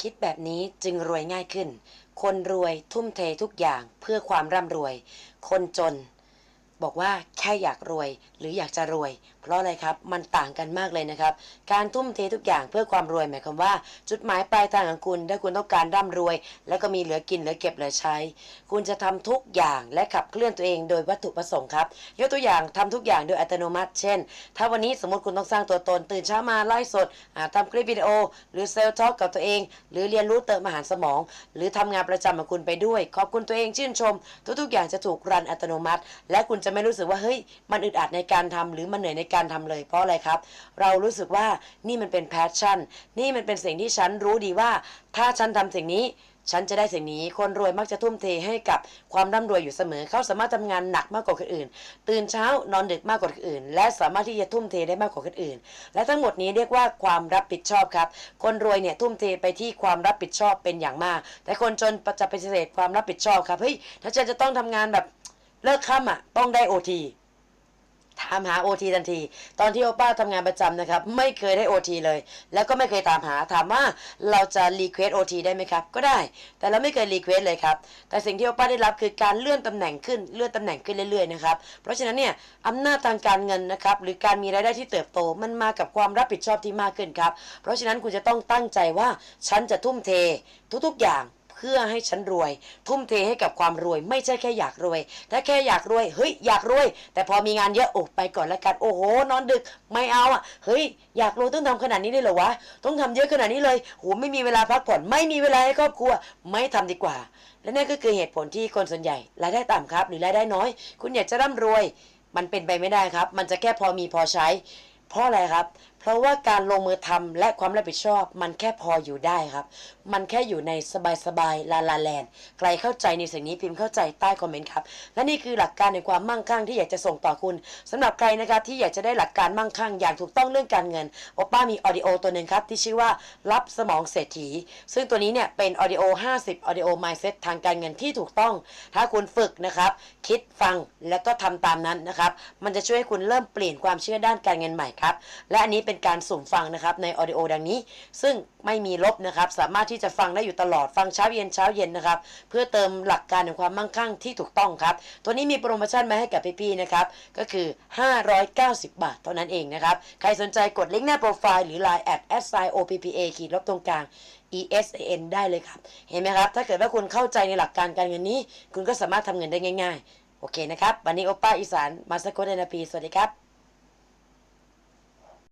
คิดแบบนี้จึงรวยง่ายขึ้น คนรวยทุ่มเททุกอย่างเพื่อความร่ำรวย คนจน บอกว่าแค่อยากรวยหรืออยากจะรวย เพราะอะไรครับมันต่างกันมากเลยนะครับ การทุ่มเททุกอย่างเพื่อความรวยหมายความว่า จุดหมายปลายทางของคุณถ้าคุณต้องการร่ำรวย แล้วก็มีเหลือกินเหลือเก็บเหลือใช้ คุณจะทำทุกอย่างและขับเคลื่อนตัวเองโดยวัตถุประสงค์ครับยกตัวอย่างทำทุกอย่างโดยอัตโนมัติ เช่น ถ้าวันนี้สมมติคุณต้องสร้างตัวตนตื่นเช้ามาไล่สดอ่าทำคลิปวิดีโอ หรือเซลล์ทอล์กกับตัวเอง หรือเรียนรู้เติมอาหารสมอง หรือทำงานประจำของคุณไปด้วย ขอบคุณตัวเองชื่นชม ทุกๆอย่างจะถูกรันอัตโนมัติ และคุณจะไม่รู้สึกว่าเฮ้ยมันอึดอัดในการทำหรือมันเหนื่อยในการทำเลย เพราะอะไรครับ เรารู้สึกว่านี่มันเป็นแพชชั่น นี่มันเป็นสิ่งที่ฉันรู้ดีว่า ถ้าฉันทำสิ่งนี้ฉันจะได้สิ่งนี้ คนรวยมักจะทุ่มเทให้กับความร่ำรวยอยู่เสมอ เขาสามารถทำงานหนักมากกว่าคนอื่น ตื่นเช้านอนดึกมากกว่าคนอื่น และสามารถที่จะทุ่มเทได้มากกว่าคนอื่น และทั้งหมดนี้เรียกว่าความรับผิดชอบครับ คนรวยเนี่ยทุ่มเทไปที่ความรับผิดชอบเป็นอย่างมาก แต่คนจนจะปฏิเสธความรับผิดชอบครับ เฮ้ย ถ้าฉันจะต้องทำงานแบบ เลิกค่ำอะ ต้องได้โอทีถามหา OT ทันที ตอนที่โอป้าทำงานประจำนะครับ ไม่เคยได้ OT เลย แล้วก็ไม่เคยตามหาถามว่าเราจะรีเควส OT ได้ไหมครับ ก็ได้ แต่เราไม่เคยรีเควสเลยครับ แต่สิ่งที่โอป้าได้รับคือการเลื่อนตำแหน่งขึ้นเลื่อนตำแหน่งขึ้นเรื่อยๆนะครับเพราะฉะนั้นเนี่ยอำนาจทางการเงินนะครับ หรือการมีรายได้ที่เติบโตมันมากับความรับผิดชอบที่มากขึ้นครับ เพราะฉะนั้นคุณจะต้องตั้งใจว่าฉันจะทุ่มเททุกๆอย่าง พื่อให้ฉันรวย ทุ่มเทให้กับความรวย ไม่ใช่แค่อยากรวย ถ้าแค่อยากรวยเฮ้ยอยากรวย แต่พอมีงานเยอะโอ้ไปก่อนแล้วกันโอ้โห นอนดึกไม่เอาอะเฮ้ยอยากรวยต้องทำขนาดนี้เลยเหรอวะต้องทำเยอะขนาดนี้เลยโหไม่มีเวลาพักผ่อนไม่มีเวลาให้ครอบครัว ไม่ทำดีกว่า และนั่นก็คือเหตุผลที่คนส่วนใหญ่รายได้ต่ำครับ หรือรายได้น้อย คุณอยากจะร่ำรวย มันเป็นไปไม่ได้ครับ มันจะแค่พอมีพอใช้เพราะอะไรครับ เพราะว่าการลงมือทำและความรับผิดชอบ มันแค่พออยู่ได้ครับ มันแค่อยู่ในสบายๆลาลาแลนด์ใครเข้าใจในสิ่งนี้พิมพ์เข้าใจใต้คอมเมนต์ครับ และนี่คือหลักการในความมั่งคั่งที่อยากจะส่งต่อคุณสำหรับใครนะครับที่อยากจะได้หลักการมั่งคั่งอย่างถูกต้องเรื่องการเงินโอป้ามีออดิโอตัวหนึ่งครับ ที่ชื่อว่ารับสมองเศรษฐี ซึ่งตัวนี้เนี่ยเป็นออดิโอ 50ออดิโอ mindset ทางการเงินที่ถูกต้อง ถ้าคุณฝึกนะครับคิดฟังแล้วก็ทำตามนั้นนะครับมันจะช่วยให้คุณเริ่มเปลี่ยนความเชื่อด้านการเงินใหม่ครับและอันนี้เป็นการสุ่มฟังนะครับในออดิโอดังนี้ ซึ่งไม่มีลบนะครับ สามารถที่จะฟังได้อยู่ตลอดฟังเช้าเย็นเช้าเย็นนะครับ เพื่อเติมหลักการแห่งความมั่งคั่งที่ถูกต้องครับ ตัวนี้มีโปรโมชั่นมาให้กับพี่ๆนะครับ ก็คือ 590 บาท เท่านั้นเองนะครับ ใครสนใจกดลิงก์หน้าโปรไฟล์หรือ Line at s i o p p a ขีดลบตรงกลาง ESAN ได้เลยครับ เห็นไหมครับ ถ้าเกิดว่าคุณเข้าใจในหลักการการเงินนี้ คุณก็สามารถทำเงินได้ง่าย ๆ โอเคนะครับ วันนี้โอป้าอีสานมาสโกเดนาปีสวัสดีครับ